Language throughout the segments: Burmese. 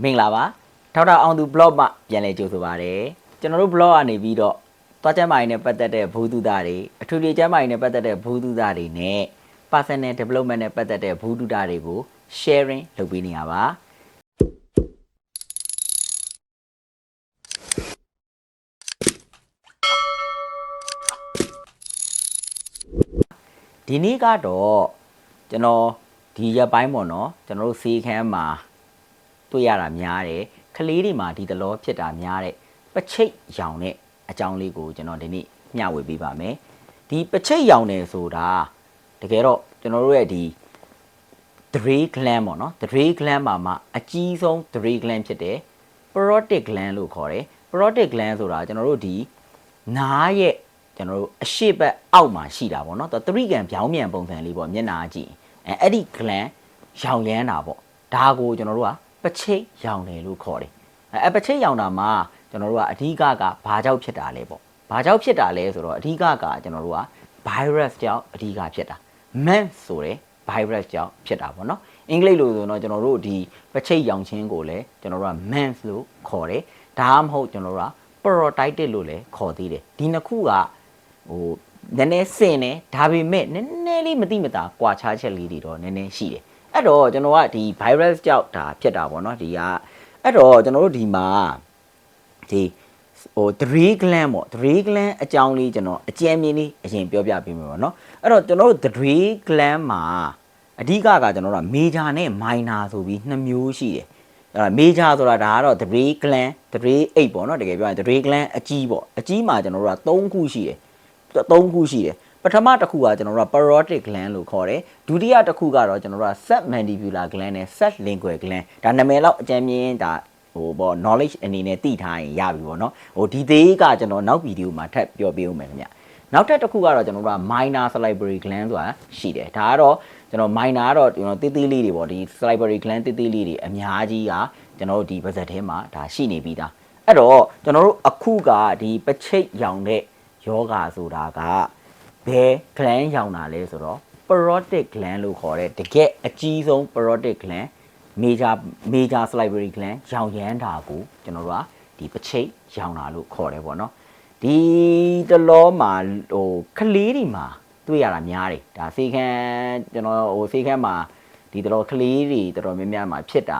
မင်္ဂလာပါထောက်ထောက်အောင်သူ blog မှာပြန်လည်ကြိုဆိုပါရစေကျွန်တော်တို့ blog ကနေပြီးတော့သွားကျမ်းမာရေးနဲ့ပတ်သက်တဲ့ဘူးတုဒတွေအထူးလေးကျမ်းမာရေးနဲ့ပတ်သက်တဲ့ဘူးတုဒတွေနဲ့ personal development နဲ့ပတ်သက်တဲ့ဘူးတုဒတွေကို sharing လုပ်ပေးနေရပါဒီနေ့ကတော့ကျွန်တော်ဒီရက်ပိုင်းပေါ့နော်ကျွန်တော်တို့စီခန်းမှာ တွေ့ရတာများတယ်ကလေးတွေမှာဒီတလောဖြစ်တာများတဲ့ပချိတ်ရောင်တဲ့အကြောင်းလေးကိုကျွန်တော်ဒီနေ့မျှဝေပေးပါမယ်ဒီပချိတ်ရောင်တယ်ဆိုတာတကယ်တော့ကျွန်တော်တို့ရဲ့ဒီ three gland ပေါ့နော် three gland မှာမှအကြီးဆုံး three gland ဖြစ်တယ် parotid gland လို့ခေါ်တယ် parotid gland ဆိုတာကျွန်တော်တို့ဒီနားရဲ့ကျွန်တော်တို့အရှိတ်ဘက်အောက်မှာရှိတာပေါ့နော်သူ3ကန်ပြောင်းမြန်ပုံစံလေးပေါ့မျက်နှာကြည့်အဲအဲ့ဒီ gland ရောင်ရမ်းတာပေါ့ဒါကိုကျွန်တော်တို့က ပချိတ်ရောင်တယ်လို့ခေါ်တယ်အဲအပချိတ်ရောင်တာမှာကျွန်တော်တို့ကအဓိကကဘာကြောင့်ဖြစ်တာလဲပေါ့ဘာကြောင့်ဖြစ်တာလဲဆိုတော့အဓိကကကျွန်တော်တို့က virus ကြောင့်အဓိကဖြစ်တာ man ဆိုတဲ့ virus ကြောင့်ဖြစ်တာပေါ့နော်အင်္ဂလိပ်လိုဆိုတော့ကျွန်တော်တို့ဒီပချိတ်ရောင်ခြင်းကိုလည်းကျွန်တော်တို့က mans လို့ခေါ်တယ်ဒါမှမဟုတ်ကျွန်တော်တို့က parotid လို့လည်းခေါ်သေးတယ်ဒီနှစ်ခုကဟိုနည်းနည်းစင်တယ်ဒါပေမဲ့နည်းနည်းလေးမတိမတာကွာခြားချက်လေးတွေတော့နည်းနည်းရှိတယ် အဲ့တော့ကျွန်တော်ကဒီ virus ကြောင့်ဒါဖြစ်တာပေါ့နော်ဒီကအဲ့တော့ကျွန်တော်တို့ဒီမှာဒီဟို3 gland ပေါ့3 gland အကြောင်းလေးကျွန်တော်အကျဉ်းမြင်လေးအရင်ပြောပြပေးမယ်ပေါ့နော်အဲ့တော့ကျွန်တော်တို့3 gland မှာအဓိကကကျွန်တော်တို့က major နဲ့ minor ဆိုပြီးနှစ်မျိုးရှိတယ်အဲ့ major ဆိုတာဒါကတော့3 gland 3 8ပေါ့နော်တကယ်ပြောရင်3 gland အကြီးပေါ့အကြီးမှာကျွန်တော်တို့က3ခုရှိတယ်3ခုရှိတယ် ပထမတစ်ခုကကျွန်တော်တို့က parotid gland လို့ခေါ်တယ်ဒုတိယတစ်ခုကတော့ကျွန်တော်တို့က submandibular gland နဲ့ sublingual gland ဒါနာမည်လောက်အကျဉ်းမြင်ဒါဟိုပေါ့ knowledge အနေနဲ့သိထားရင်ရပြီပေါ့နော်ဟိုဒီသေးကကျွန်တော်နောက်ဗီဒီယိုမှာထပ်ပြောပြဦးမယ်ခင်ဗျနောက်ထပ်တစ်ခုကတော့ကျွန်တော်တို့က minor salivary gland ဆိုတာရှိတယ်ဒါကတော့ကျွန်တော် minor ကတော့ကျွန်တော်တေးသေးလေးတွေပေါ့ဒီ salivary gland တေးသေးလေးတွေအများကြီးကကျွန်တော်တို့ဒီပါဇက်ထဲမှာဒါရှိနေပြီးသားအဲ့တော့ကျွန်တော်တို့အခုကဒီပချိတ်ရောင်တဲ့ယောဂါဆိုတာက ဘယ် gland ရောင်တာလဲဆိုတော့ parotid gland လို့ခေါ်တဲ့တကယ်အကြီးဆုံး parotid gland major major salivary gland ရောင်ရမ်းတာကိုကျွန်တော်တို့ကဒီပချိတ်ရောင်တာလို့ခေါ်တယ်ပေါ့နော်ဒီတလောမှာဟိုကလေးတွေမှာတွေ့ရတာများတယ်ဒါစေခန်းကျွန်တော်ဟိုစေခန်းမှာဒီတလောကလေးတွေတော်တော်များများမှာဖြစ်တာ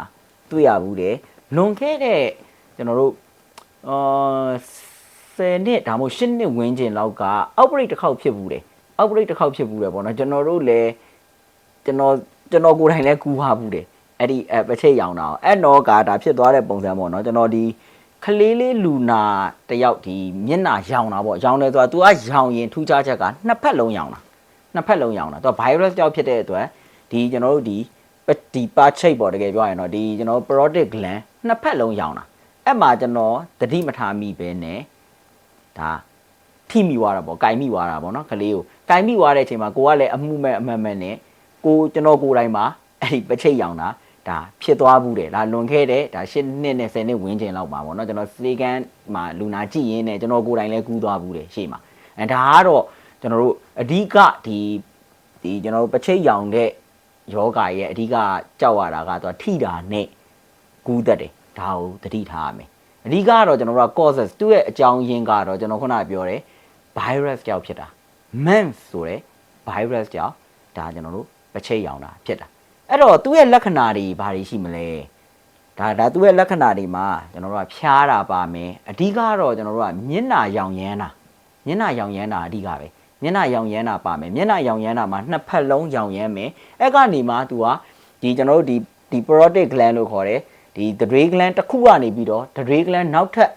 တွေ့ရဘူးတယ်လွန်ခဲ့တဲ့ကျွန်တော်တို့အာ 10နှစ်ဒါမှမဟုတ်10နှစ်ဝန်းကျင်လောက်က outbreak တစ်ခေါက်ဖြစ်ဘူးတယ် outbreak တစ်ခေါက်ဖြစ်ဘူးတယ်ပေါ့နော်ကျွန်တော်တို့လည်းကျွန်တော်ကျွန်တော်ကိုယ်တိုင်လည်းကူပါဘူးတယ်အဲ့ဒီအပချိတ်ရောင်တာအောင်အဲ့တော့ကဒါဖြစ်သွားတဲ့ပုံစံပေါ့နော်ကျွန်တော်ဒီခလေးလေးလူနာတယောက်ဒီမျက်နှာရောင်တာပေါ့ရောင်တယ်ဆိုတာ तू ကရောင်ရင်ထူးခြားချက်ကနှစ်ဖက်လုံးရောင်တာနှစ်ဖက်လုံးရောင်တာ तू က virus ကြောင့်ဖြစ်တဲ့အတွက်ဒီကျွန်တော်တို့ဒီပဒီပါချိတ်ပေါ့တကယ်ပြောရင်တော့ဒီကျွန်တော် parotid gland နှစ်ဖက်လုံးရောင်တာအဲ့မှာကျွန်တော်တတိမထားမိပဲနဲ့ ဒါထိမိသွားတာပေါ့ကင်မိသွားတာပေါ့နော်ကလေးကိုကင်မိသွားတဲ့အချိန်မှာကိုကလည်းအမှုမဲ့အမှန်မဲ့နဲ့ကိုကျွန်တော်ကိုယ်တိုင်မှာအဲ့ဒီပချိတ်ရောင်တာဒါဖြစ်သွားဘူးတယ်ဒါလွန်ခဲ့တဲ့ဒါ၈နှစ်နဲ့10နှစ်ဝန်းကျင်လောက်ပါပေါ့နော်ကျွန်တော်စေကန်မှာလူနာကြည့်ရင်းနဲ့ကျွန်တော်ကိုယ်တိုင်လည်းကူးသွားဘူးတယ်ရှေ့မှာအဲဒါကတော့ကျွန်တော်တို့အဓိကဒီဒီကျွန်တော်တို့ပချိတ်ရောင်တဲ့ယောဂရဲ့အဓိကကြောက်ရတာကတော့ထိတာနဲ့ကူးတတ်တယ်ဒါကိုသတိထားရမယ် အဓိကကတော့ကျွန်တော်တို့က causes သူ့ရဲ့အကြောင်းရင်းကတော့ကျွန်တော်ခုနကပြောတယ် virus ကြောင့်ဖြစ်တာ mens ဆိုတဲ့ virus ကြောင့်ဒါကျွန်တော်တို့ပချိတ်ရောင်တာဖြစ်တာအဲ့တော့သူ့ရဲ့လက္ခဏာတွေဘာတွေရှိမလဲဒါဒါသူ့ရဲ့လက္ခဏာတွေမှာကျွန်တော်တို့ကဖျားတာပါမယ်အဓိကတော့ကျွန်တော်တို့ကမျက်နှာရောင်ရမ်းတာမျက်နှာရောင်ရမ်းတာအဓိကပဲမျက်နှာရောင်ရမ်းတာပါမယ်မျက်နှာရောင်ရမ်းတာမှာနှစ်ဖက်လုံးရောင်ရမ်းမယ်အဲ့ကနေမှသူကဒီကျွန်တော်တို့ဒီဒီ parotid gland လို့ခေါ်တယ် ဒီ the gland တစ်ခုကနေပြီးတော့ the gland နောက်ထပ်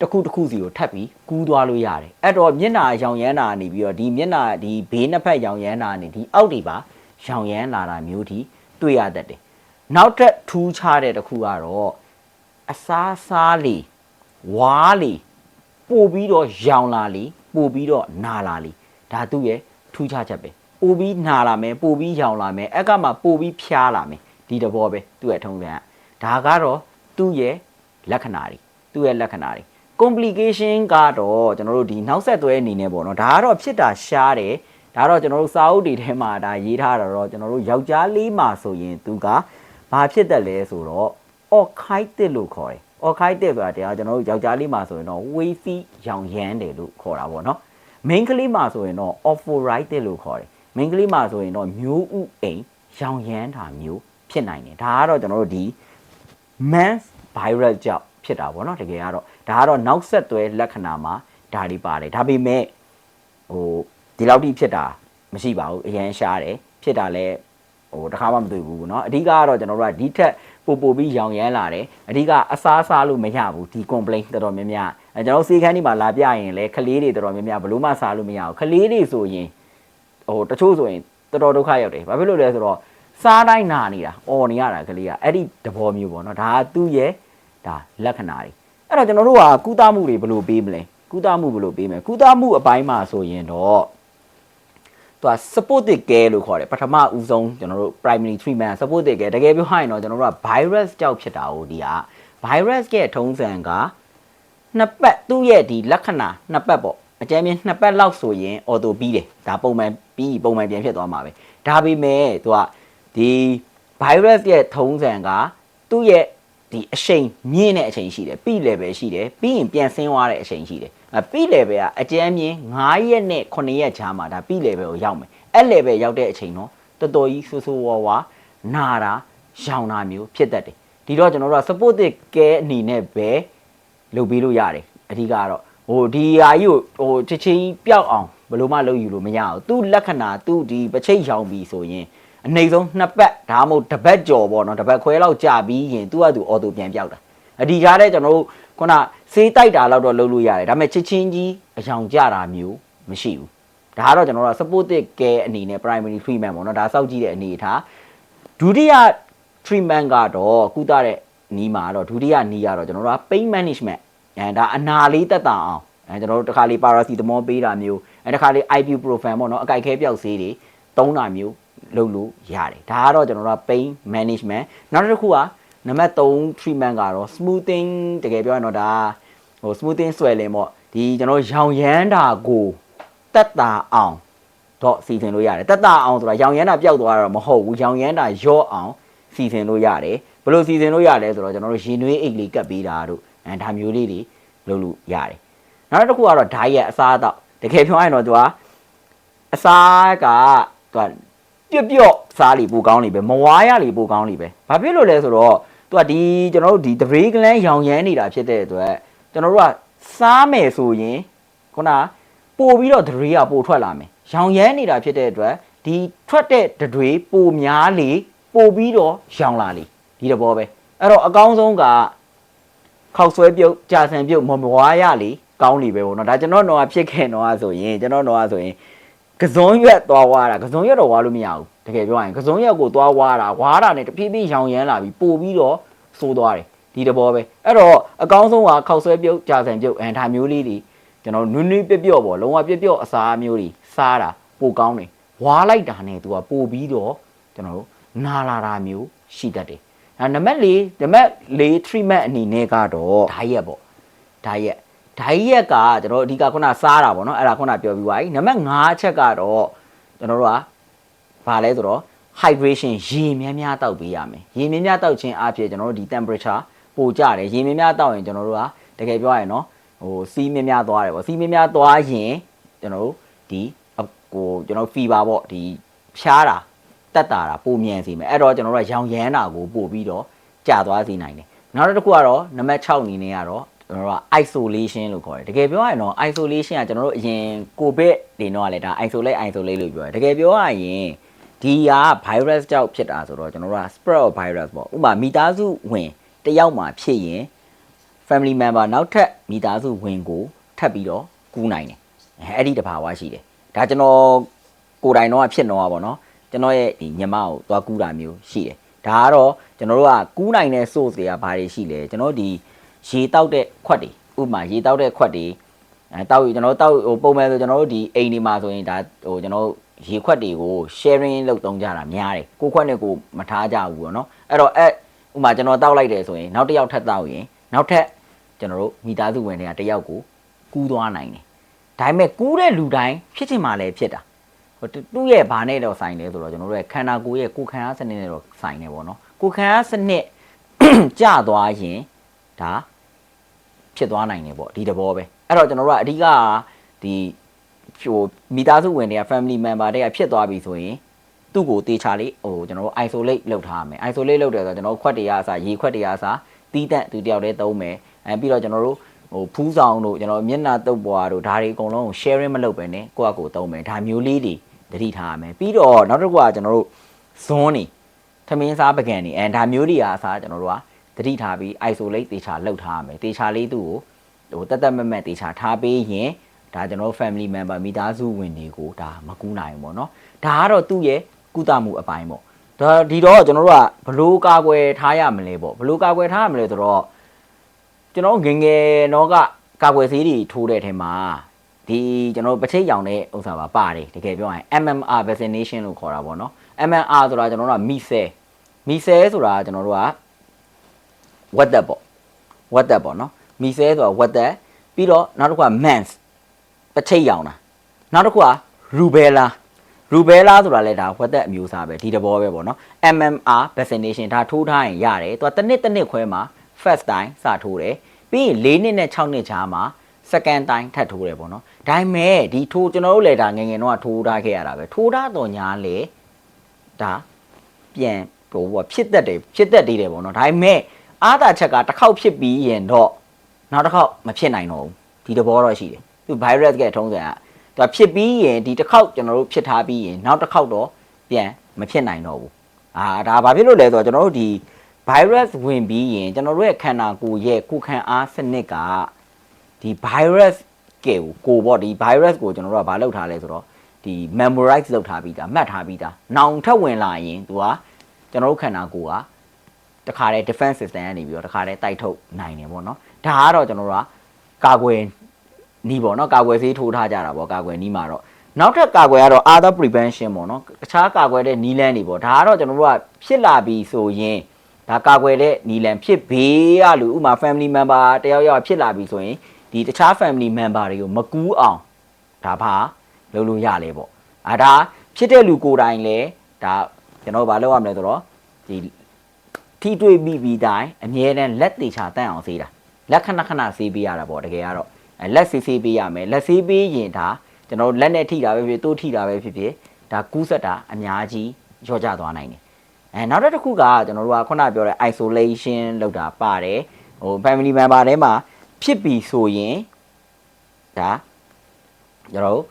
တစ်ခုတစ်ခုစီကိုထပ်ပြီးကူးသွားလို့ရတယ်အဲ့တော့မျက်နှာရောင်ရမ်းတာနေပြီးတော့ဒီမျက်နှာဒီဘေးနှစ်ဖက်ရောင်ရမ်းတာနေဒီအောက်တွေပါရောင်ရမ်းလာတာမျိုးထိတွေ့ရတတ်တယ်နောက်ထပ်ထူးခြားတဲ့တစ်ခုကတော့အစားစားလေဝါးလေပို့ပြီးတော့ရောင်လာလေပို့ပြီးတော့နာလာလေဒါသူ့ရဲ့ထူးခြားချက်ပဲပို့ပြီးနာလာမယ်ပို့ပြီးရောင်လာမယ်အဲ့ကမှပို့ပြီးဖျားလာမယ်ဒီတဘောပဲသူ့ရဲ့ထုံးစံက ဒါကတော့သူ့ရဲ့လက္ခဏာတွေသူ့ရဲ့လက္ခဏာတွေ complication ကတော့ကျွန်တော်တို့ဒီနောက်ဆက်တွဲအနေနဲ့ပေါ့နော်ဒါကတော့ဖြစ်တာရှားတယ်ဒါတော့ကျွန်တော်တို့စာအုပ်တွေထဲမှာဒါရေးထားတာတော့ကျွန်တော်တို့ယောက်ျားလေးမှာဆိုရင်သူကဘာဖြစ်တယ်လဲဆိုတော့ orchitis လို့ခေါ်တယ် orchitis ဆိုတာတရားကျွန်တော်တို့ယောက်ျားလေးမှာဆိုရင်တော့ဝေးစီရောင်ရမ်းတယ်လို့ခေါ်တာပေါ့နော် main ကလေးမှာဆိုရင်တော့ ophoritis လို့ခေါ်တယ် main ကလေးမှာဆိုရင်တော့မျိုးဥအိမ်ရောင်ရမ်းတာမျိုးဖြစ်နိုင်တယ်ဒါကတော့ကျွန်တော်တို့ဒီ mans virus ကြောင့်ဖြစ်တာပေါ့နော်တကယ်ကတော့ဒါကတော့နောက်ဆက်တွဲလက္ခဏာမှာဒါတွေပါတယ်ဒါပေမဲ့ဟိုဒီလောက်ထိဖြစ်တာမရှိပါဘူးအရန်ရှားတယ်ဖြစ်တာလဲဟိုတစ်ခါမှမတွေ့ဘူးပေါ့နော်အဓိကကတော့ကျွန်တော်တို့ကဒီထက်ပို့ပို့ပြီးရောင်ရမ်းလာတယ်အဓိကအစားစားလို့မရဘူးဒီ complaint တော်တော်များများအဲကျွန်တော်တို့စေခန်းဒီမှာလာပြရင်လဲကလေးတွေတော်တော်များများဘလို့မှစားလို့မရဘူးကလေးတွေဆိုရင်ဟိုတချို့ဆိုရင်တော်တော်ဒုက္ခရောက်တယ်ဘာဖြစ်လို့လဲဆိုတော့ စားတိုင်းနာနေတာအော်နေရတာကလေးကအဲ့ဒီတဘောမျိုးပေါ့နော်ဒါကသူ့ရဲ့ဒါလက္ခဏာတွေအဲ့တော့ကျွန်တော်တို့ကကုသမှုတွေဘယ်လိုပေးမလဲကုသမှုဘယ်လိုပေးမလဲကုသမှုအပိုင်းမှာဆိုရင်တော့သူက supportive care လို့ခေါ်တယ်ပထမဦးဆုံးကျွန်တော်တို့ primary treatment supportive care တကယ်ပြောရရင်တော့ကျွန်တော်တို့က virus ကြောက်ဖြစ်တာဟိုဒီက virus ရဲ့ထုံးစံကနှစ်ပတ်သူ့ရဲ့ဒီလက္ခဏာနှစ်ပတ်ပေါ့အကြမ်းမြင်နှစ်ပတ်လောက်ဆိုရင် auto ပြီးတယ်ဒါပုံမှန်ပြီးပုံမှန်ပြန်ဖြစ်သွားမှာပဲဒါပေမဲ့သူက ဒီ virus ရဲ့ထုံးစံကသူ့ရဲ့ဒီအချိန်မြင့်တဲ့အချိန်ရှိတယ်ပြီး level ရှိတယ်ပြီးရင်ပြန်ဆင်းသွားတဲ့အချိန်ရှိတယ်အဲပြီး level ကအကြမ်းမြင်9ရက်နဲ့9ရက်ခြားမှာဒါပြီး level ကိုရောက်မယ်အဲ့ level ရောက်တဲ့အချိန်တော့တော်တော်ကြီးဆူဆူဝါဝါနာတာရောင်တာမျိုးဖြစ်တတ်တယ်ဒီတော့ကျွန်တော်တို့က supportive care အနေနဲ့ပဲလုပ်ပေးလို့ရတယ်အဓိကတော့ဟိုဒီဟာကြီးကိုဟိုချက်ချင်းပျောက်အောင်ဘယ်လိုမှလုပ်ယူလို့မရအောင်သူ့လက္ခဏာသူ့ဒီပချိတ်ရောင်ပြီဆိုရင် အနှိမ့်ဆုံးနှစ်ပတ်ဒါမှမဟုတ်တစ်ပတ်ကြော်ပေါ့နော်တစ်ပတ်ခွဲလောက်ကြာပြီးရင်သူ့ဟာသူအော်တိုပြန်ပြောက်တာအဒီကြားတဲ့ကျွန်တော်တို့ခုနစေးတိုက်တာလောက်တော့လုပ်လို့ရတယ်ဒါပေမဲ့ချစ်ချင်းကြီးအယောင်ကြတာမျိုးမရှိဘူးဒါကတော့ကျွန်တော်တို့က supportive care အနေနဲ့ primary treatment ပေါ့နော်ဒါစောက်ကြည့်တဲ့အနေထားဒုတိယ treatment ကတော့ကုသတဲ့နီးမှာတော့ဒုတိယနီးကတော့ကျွန်တော်တို့က pain management အဲဒါအနာလေးတက်တာအောင်အဲကျွန်တော်တို့တစ်ခါလေး paracetamol ပေးတာမျိုးအဲတစ်ခါလေး ibuprofen ပေါ့နော်အကြိုက်ခဲပြောက်ဆေးတွေသုံးတာမျိုး လုပ်လို့ရတယ်ဒါကတော့ကျွန်တော်တို့က pain management နောက်တစ်ခုကနံပါတ်3 treatment ကတော့ smoothing တကယ်ပြောရင်တော့ဒါဟို smoothing swelling ပေါ့ဒီကျွန်တော်ရောင်ရမ်းတာကိုတက်တာအောင်တော့စီစဉ်လို့ရတယ်တက်တာအောင်ဆိုတာရောင်ရမ်းတာပျောက်သွားတာတော့မဟုတ်ဘူးရောင်ရမ်းတာရော့အောင်စီစဉ်လို့ရတယ်ဘယ်လိုစီစဉ်လို့ရလဲဆိုတော့ကျွန်တော်တို့ရင်နွေးအိတ်လေးကပ်ပေးတာတို့အဲဒါမျိုးလေးတွေလုပ်လို့ရတယ်နောက်တစ်ခုကတော့ diet အစားအသောက်တကယ်ပြောရရင်တော့သူကအစားကသူက ပြုတ်ပြုတ်စားလီပိုကောင်းလီပဲမဝါရလီပိုကောင်းလီပဲဘာဖြစ်လို့လဲဆိုတော့သူကဒီကျွန်တော်တို့ဒီတပရေကလန်းရောင်ရမ်းနေတာဖြစ်တဲ့အတွက်ကျွန်တော်တို့ကစားမယ်ဆိုရင်ခုနပို့ပြီးတော့တပရေကပို့ထွက်လာမယ်ရောင်ရမ်းနေတာဖြစ်တဲ့အတွက်ဒီထွက်တဲ့တပရေပိုများလေပို့ပြီးတော့ရောင်လာလေဒီတဘောပဲအဲ့တော့အကောင်းဆုံးကခောက်ဆွဲပြုတ်ကြာဆန်ပြုတ်မမဝါရလေကောင်းလီပဲပေါ့နော်ဒါကျွန်တော်တော့ဖြစ်ခဲ့တော့ဆိုရင်ကျွန်တော်တော့ဆိုရင် ကစုံရွက်သွားဝါတာကစုံရွက်တော့ဝါလို့မရဘူးတကယ်ပြောရရင်ကစုံရွက်ကိုသွားဝါတာဝါတာနဲ့တဖြည်းဖြည်းရောင်ရမ်းလာပြီးပို့ပြီးတော့စိုးသွားတယ်ဒီတဘောပဲအဲ့တော့အကောင်းဆုံးကခောက်ဆွဲပြုတ်ကြာဆန်ပြုတ်အန်ဒါမျိုးလေးတွေကျွန်တော်နွန်းနွေးပြက်ပြော့ပေါ့လုံးဝပြက်ပြော့အစားမျိုးတွေစားတာပိုကောင်းတယ်ဝါလိုက်တာနဲ့သူကပို့ပြီးတော့ကျွန်တော်တို့နာလာတာမျိုးရှိတတ်တယ်အဲနံပါတ်၄နံပါတ်၄ treatment အနေနဲ့ကတော့ဓာတ်ရက်ပေါ့ဓာတ်ရက် ဓာတ်ရက်ကကျွန်တော်အဓိကခုနစားတာပေါ့နော်အဲ့ဒါခုနပြောပြီးပါပြီနံပါတ်5ချက်ကတော့ကျွန်တော်တို့ကဘာလဲဆိုတော့ hydration ရေများများတောက်ပေးရမယ်ရေများများတောက်ခြင်းအပြင်ကျွန်တော်တို့ဒီ temperature ပိုကျတယ်ရေများများတောက်ရင်ကျွန်တော်တို့ကတကယ်ပြောရရင်နော်ဟိုစီးများများသွားတယ်ပေါ့စီးများများသွားရင်ကျွန်တော်တို့ဒီအဟိုကျွန်တော် fever ပေါ့ဒီဖြားတာတက်တာတာပိုမြန်စီမယ်အဲ့တော့ကျွန်တော်တို့ကရောင်ရမ်းတာကိုပို့ပြီးတော့ကြာသွားစေနိုင်တယ်နောက်တစ်ခုကတော့နံပါတ်6အနေနဲ့ကတော့ ကျွန်တော်တို့က isolation လို့ခေါ်တယ်တကယ်ပြောရရင်တော့ isolation ကကျွန်တော်တို့အရင် covid တွေတော့လည်းဒါ isolate isolate လို့ပြောတယ်တကယ်ပြောရရင်ဒီက virus ကြောင့်ဖြစ်တာဆိုတော့ကျွန်တော်တို့က spread of virus ပေါ့ဥပမာမိသားစုဝင်တယောက်မှဖြစ်ရင် family member နောက်ထပ်မိသားစုဝင်ကိုထပ်ပြီးတော့ကူးနိုင်တယ်အဲအဲ့ဒီတဘာဝရှိတယ်ဒါကျွန်တော်ကိုယ်တိုင်တော့ဖြစ်တော့ပါတော့ကျွန်တော်ရဲ့ဒီညီမကိုသွားကူးတာမျိုးရှိတယ်ဒါကတော့ကျွန်တော်တို့ကကူးနိုင်တဲ့ source တွေကဘာတွေရှိလဲကျွန်တော်ဒီ ရေတောက်တဲ့ခွက်တွေဥပမာရေတောက်တဲ့ခွက်တွေအဲတောက်ကျွန်တော်တောက်ဟိုပုံမှန်ဆိုကျွန်တော်တို့ဒီအိမ်ဒီမှာဆိုရင်ဒါဟိုကျွန်တော်ရေခွက်တွေကို sharing လုပ်သုံးကြတာများတယ်ကိုခွက်နဲ့ကိုမထားကြဘူးပေါ့နော်အဲ့တော့အဲ့ဥပမာကျွန်တော်တောက်လိုက်တယ်ဆိုရင်နောက်တစ်ယောက်ထပ်တောက်ရင်နောက်ထပ်ကျွန်တော်တို့မိသားစုဝင်တွေကတစ်ယောက်ကိုကူးသွားနိုင်တယ်ဒါပေမဲ့ကူးတဲ့လူတိုင်းဖြစ်ချင်မှလည်းဖြစ်တာဟိုသူ့ရဲ့ဘာနဲ့တော့ဆိုင်လဲဆိုတော့ကျွန်တော်တို့ရဲ့ခန္ဓာကိုယ်ရဲ့ကိုယ်ခံအားစနစ်နဲ့တော့ဆိုင်နေပေါ့နော်ကိုယ်ခံအားစနစ်ကျသွားရင်ဒါ ဖြစ်သွားနိုင်တယ်ပေါ့ဒီတဘောပဲအဲ့တော့ကျွန်တော်တို့ကအဓိကဒီဟိုမိသားစုဝင်တွေက family member တွေကဖြစ်သွားပြီဆိုရင်သူ့ကိုတေချာလေးဟိုကျွန်တော်တို့ isolate လုပ်ထားရမယ် isolate လုပ်တယ်ဆိုတော့ကျွန်တော်တို့ခွက်တွေအားအစားရေခွက်တွေအားအစားတီးတန့်သူတယောက်တည်းသုံးမယ်အဲပြီးတော့ကျွန်တော်တို့ဟိုဖူးဆောင်တို့ကျွန်တော်မျက်နှာတုပ်ပွားတို့ဒါတွေအကုန်လုံး sharing မလုပ်ပဲနဲ့ကိုယ့်အကိုသုံးမယ်ဒါမျိုးလေးတွေတတိထားရမယ်ပြီးတော့နောက်တစ်ခုကကျွန်တော်တို့ဇွန်းနေထမင်းစားပကံနေအဲဒါမျိုးတွေအားအစားကျွန်တော်တို့က တတိထားပြီး isolate တေချာလုပ်ထားရမယ်တေချာလေးသူ့ကိုဟိုတက်တက်မက်မက်တေချာထားပေးရင်ဒါကျွန်တော်တို့ family member မိသားစုဝင်တွေကိုဒါမကူးနိုင်ဘူးပေါ့နော်ဒါကတော့သူ့ရဲ့ကုသမှုအပိုင်းပေါ့ဒါဒီတော့ကျွန်တော်တို့ကဘလို့ကာကွယ်ထားရမလဲပေါ့ဘလို့ကာကွယ်ထားရမလဲဆိုတော့ကျွန်တော်ငယ်ငယ်တော့ကကာကွယ်ဆေးတွေထိုးတဲ့အထက်မှာဒီကျွန်တော်တို့ပချိတ်ရောင်တဲ့ဥစ္စာပါပါတယ်တကယ်ပြောရရင် MMR vaccination လို့ခေါ်တာပေါ့နော် MMR ဆိုတာကျွန်တော်တို့ကမိဆဲမိဆဲဆိုတာကျွန်တော်တို့က ဝက်သက်ပေါ့ဝက်သက်ပေါ့နော်မိဆဲဆိုတာဝက်သက်ပြီးတော့နောက်တစ်ခုက mans ပချိတ်ရောင်တာနောက်တစ်ခုက rubella rubella ဆိုတာလည်းဒါဝက်သက်အမျိုးအစားပဲဒီတဘောပဲပေါ့နော် MMR vaccination ဒါထိုးထားရင်ရတယ်သူကတစ်နှစ်တစ်နှစ်ခွဲမှာ first time စထိုးတယ်ပြီးရင်၄နှစ်နဲ့6နှစ်ချာမှာ second time ထပ်ထိုးတယ်ပေါ့နော်ဒါပေမဲ့ဒီထိုးကျွန်တော်တို့လည်းဒါငယ်ငယ်တော့ထိုးထားခဲ့ရတာပဲထိုးထားတော့ညာလေဒါပြန်ဟိုဘောဖြစ်တတ်တယ်ဖြစ်တတ်သေးတယ်ပေါ့နော်ဒါပေမဲ့ အားသာချက်ကတစ်ခေါက်ဖြစ်ပြီးရင်တော့နောက်တစ်ခေါက်မဖြစ်နိုင်တော့ဘူးဒီတဘောတော့ရှိတယ်သူ virus ကထုံးစံကသူဖြစ်ပြီးရင်ဒီတစ်ခေါက်ကျွန်တော်တို့ဖြစ်ထားပြီးရင်နောက်တစ်ခေါက်တော့ပြန်မဖြစ်နိုင်တော့ဘူးအာဒါဘာဖြစ်လို့လဲဆိုတော့ကျွန်တော်တို့ဒီ virus ဝင်ပြီးရင်ကျွန်တော်တို့ရဲ့ခန္ဓာကိုယ်ရဲ့ကိုယ်ခံအားစနစ်ကဒီ virus ကကိုကိုပေါ့ဒီ virus ကိုကျွန်တော်တို့ကဘာလုပ်ထားလဲဆိုတော့ဒီ memorize လုပ်ထားပြီးသားမှတ်ထားပြီးသားနောင်ထပ်ဝင်လာရင်သူကကျွန်တော်တို့ခန္ဓာကိုယ်က တခါတည်း defense system ကနေပြီးတော့တခါတည်းတိုက်ထုတ်နိုင်တယ်ပေါ့နော်ဒါကတော့ကျွန်တော်တို့ကကာကွယ်နီးပေါ့နော်ကာကွယ်ဆေးထိုးထားကြတာပေါ့ကာကွယ်နီးမှာတော့နောက်ထပ်ကာကွယ်ကတော့ other prevention ပေါ့နော်တခြားကာကွယ်တဲ့နီးလန်းတွေပေါ့ဒါကတော့ကျွန်တော်တို့ကဖြစ်လာပြီဆိုရင်ဒါကာကွယ်တဲ့နီလန်ဖြစ်ဘေးရလူဥမာ family member တယောက်ယောက်ဖြစ်လာပြီဆိုရင်ဒီတခြား family member တွေကိုမကူးအောင်ဒါဘာလုပ်လို့ရလဲပေါ့အာဒါဖြစ်တဲ့လူကိုယ်တိုင်လည်းဒါကျွန်တော်ဘာလုပ်ရမလဲဆိုတော့ဒီ ထိတွေ့ပြီးပြီးတိုင်းအမြဲတမ်းလက်သေးချာတန့်အောင်ဆေးတာလက်ခဏခဏဆေးပေးရတာပေါ့တကယ်ကတော့အဲလက်ဆေးဆေးပေးရမယ်လက်ဆေးပေးရင်ဒါကျွန်တော်လက်နဲ့ထိတာပဲဖြစ်တိုးထိတာပဲဖြစ်ဖြစ်ဒါကူးဆက်တာအများကြီးလျော့ကျသွားနိုင်တယ်အဲနောက်တစ်ခုကကျွန်တော်တို့ကခုနပြောတဲ့ isolation လောက်တာပါတယ်ဟို family member ထဲမှာဖြစ်ပြီဆိုရင်ဒါကျွန်တော်တို့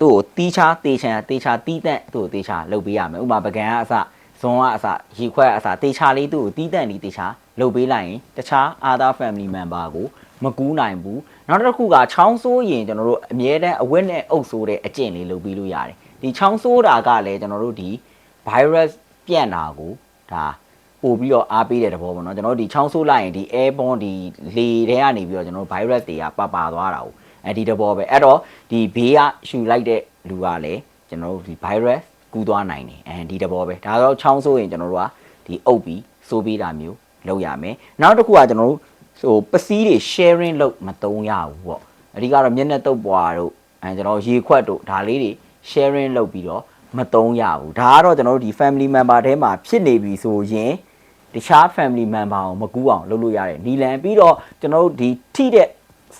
သူ့ကိုတီးချာတေချာတေချာတီးတန့်သူ့ကိုတေချာလုပ်ပေးရမယ်ဥပမာပကံကအစ ဇွန်ကအစရေခွက်ကအစတေချာလေးသူ့ကိုတီးတန့်လေးတေချာလုပ်ပေးလိုက်ရင်တခြား other family member ကိုမကူးနိုင်ဘူးနောက်တစ်ခုကချောင်းဆိုးရင်ကျွန်တော်တို့အမြဲတမ်းအဝတ်နဲ့အုပ်ဆိုးတဲ့အကျင့်လေးလုပ်ပေးလို့ရတယ်ဒီချောင်းဆိုးတာကလည်းကျွန်တော်တို့ဒီ virus ပြန့်တာကိုဒါပို့ပြီးတော့အားပေးတဲ့သဘောပေါ့နော်ကျွန်တော်တို့ဒီချောင်းဆိုးလိုက်ရင်ဒီ airborne ဒီလေထဲကနေပြီးတော့ကျွန်တော်တို့ virus တွေကပါပါသွားတာကိုအဲဒီသဘောပဲအဲ့တော့ဒီဘေးကရှူလိုက်တဲ့လူကလည်းကျွန်တော်တို့ဒီ virus ကူးသွားနိုင်တယ်အဲဒီသဘောပဲဒါတော့ချောင်းဆိုးရင်ကျွန်တော်တို့ကဒီအုပ်ပြီးစိုးပေးတာမျိုးလုပ်ရမယ်နောက်တစ်ခုကကျွန်တော်တို့ဟိုပစည်းတွေ sharing လုပ်မသုံးရဘူးပေါ့အဓိကတော့မျက်နှာတုပ်ပွားတို့အဲကျွန်တော်ရေခွက်တို့ဒါလေးတွေ sharing လုပ်ပြီးတော့မတုံးရဘူးဒါကတော့ကျွန်တော်တို့ဒီ family member ထဲမှာဖြစ်နေပြီဆိုရင်တခြား family member ကိုမကူးအောင်လုပ်လို့ရတယ်နီလန်ပြီးတော့ကျွန်တော်တို့ဒီထိတဲ့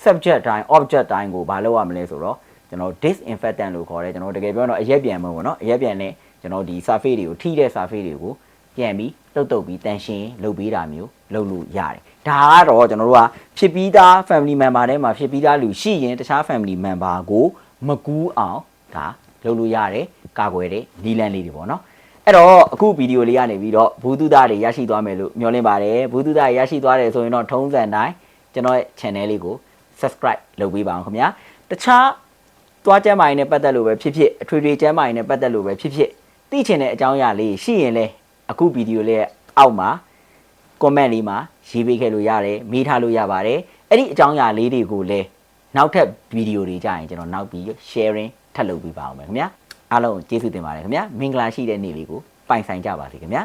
subject တိုင်း object တိုင်းကိုမလုပ်ရမလဲဆိုတော့ ကျွန်တော် disinfectant လို့ခေါ်တယ်ကျွန်တော်တကယ်ပြောတော့အရက်ပြန်မို့ပေါ့နော်အရက်ပြန်နဲ့ကျွန်တော်ဒီ surface တွေကိုထိတဲ့ surface တွေကိုပြန်ပြီးတုတ်တုတ်ပြီးတန်ရှင်းလုပ်ပေးတာမျိုးလုပ်လို့ရတယ်ဒါကတော့ကျွန်တော်တို့ကဖြစ်ပြီးသား family member ထဲမှာဖြစ်ပြီးသားလူရှိရင်တခြား family member ကိုမကူးအောင်ဒါလုပ်လို့ရတယ်ကာကွယ်တဲ့နည်းလမ်းလေးတွေပေါ့နော်အဲ့တော့အခုဗီဒီယိုလေးကနေပြီးတော့ဘူးတုဒတွေရရှိသွားမယ်လို့မျှော်လင့်ပါတယ်ဘူးတုဒရရှိသွားတယ်ဆိုရင်တော့ထုံးစံတိုင်းကျွန်တော်ရဲ့ channel လေးကို subscribe လုပ်ပေးပါအောင်ခင်ဗျာတခြား သွားကျမ်းမာရင်နဲ့ပတ်သက်လို့ပဲဖြစ်ဖြစ်အထွေထွေကျမ်းမာရင်နဲ့ပတ်သက်လို့ပဲဖြစ်ဖြစ်သိချင်တဲ့အကြောင်းအရာလေးရှိရင်လဲအခုဗီဒီယိုလေးရဲ့အောက်မှာ comment လေးမှာရေးပေးခဲ့လို့ရတယ်မေးထားလို့ရပါတယ်အဲ့ဒီအကြောင်းအရာလေးတွေကိုလည်းနောက်ထပ်ဗီဒီယိုတွေကြရင်ကျွန်တော်နောက်ပြီး sharing ထပ်လုပ်ပေးပါအောင်မယ်ခင်ဗျာအားလုံးကျေးဇူးတင်ပါတယ်ခင်ဗျာမင်္ဂလာရှိတဲ့နေ့လေးကိုပိုင်ဆိုင်ကြပါစေခင်ဗျာ